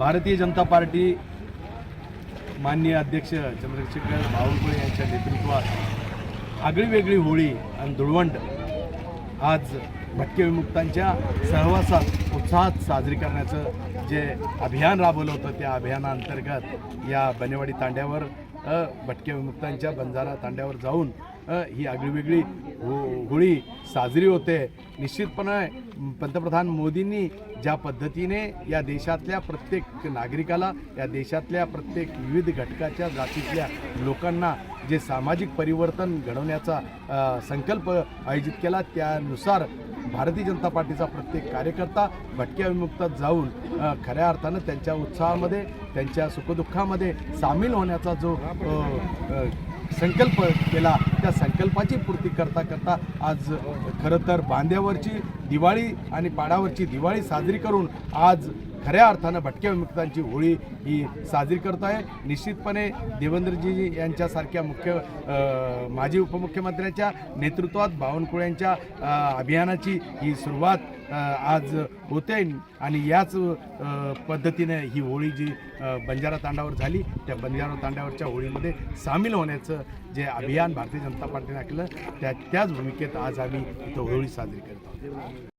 Bharatiya Janata party माननीय अध्यक्ष चंद्रशेखर बावनकुळे यांच्या नेतृत्वात आगळी वेगळी होळी आणि धुळवंड आज भटके विमुक्तांच्या सहवासात उत्साहात साजरी करण्याचं जे अभियान राबवलं होतं त्या अभियानाअंतर्गत या बनेवाडी तांड्यावर भटके विमुक्तांच्या बंजारा तांड्यावर जाऊन ही आगळीवेगळी हो होळी साजरी होते. निश्चितपणे पंतप्रधान मोदींनी ज्या पद्धतीने या देशातल्या प्रत्येक नागरिकाला या देशातल्या प्रत्येक विविध घटकाच्या जातीतल्या लोकांना जे सामाजिक परिवर्तन घडवण्याचा संकल्प आयोजित केला त्यानुसार भारतीय जनता पार्टीचा प्रत्येक कार्यकर्ता भटक्या विमुक्तात जाऊन खऱ्या अर्थानं त्यांच्या उत्साहामध्ये त्यांच्या सुखदुःखामध्ये सामील होण्याचा जो संकल्प केला त्या संकल्पाची पूर्ती करता करता आज खरं तर बांध्यावरची दिवाळी आणि पाडावरची दिवाळी साजरी करून आज खऱ्या अर्थानं भटक्या विमुक्तांची होळी ही साजरी करतो आहे निश्चितपणे देवेंद्रजी यांच्यासारख्या मुख्य माजी उपमुख्यमंत्र्यांच्या नेतृत्वात बावनकुळ्यांच्या अभियानाची ही सुरुवात आज होते. आणि याच पद्धतीने ही होळी जी बंजारा तांडावर झाली त्या बंजारा तांड्यावरच्या होळीमध्ये सामील होण्याचं जे अभियान भारतीय जनता पार्टीने केलं त्या त्याच भूमिकेत आज आम्ही इथं होळी साजरी करतो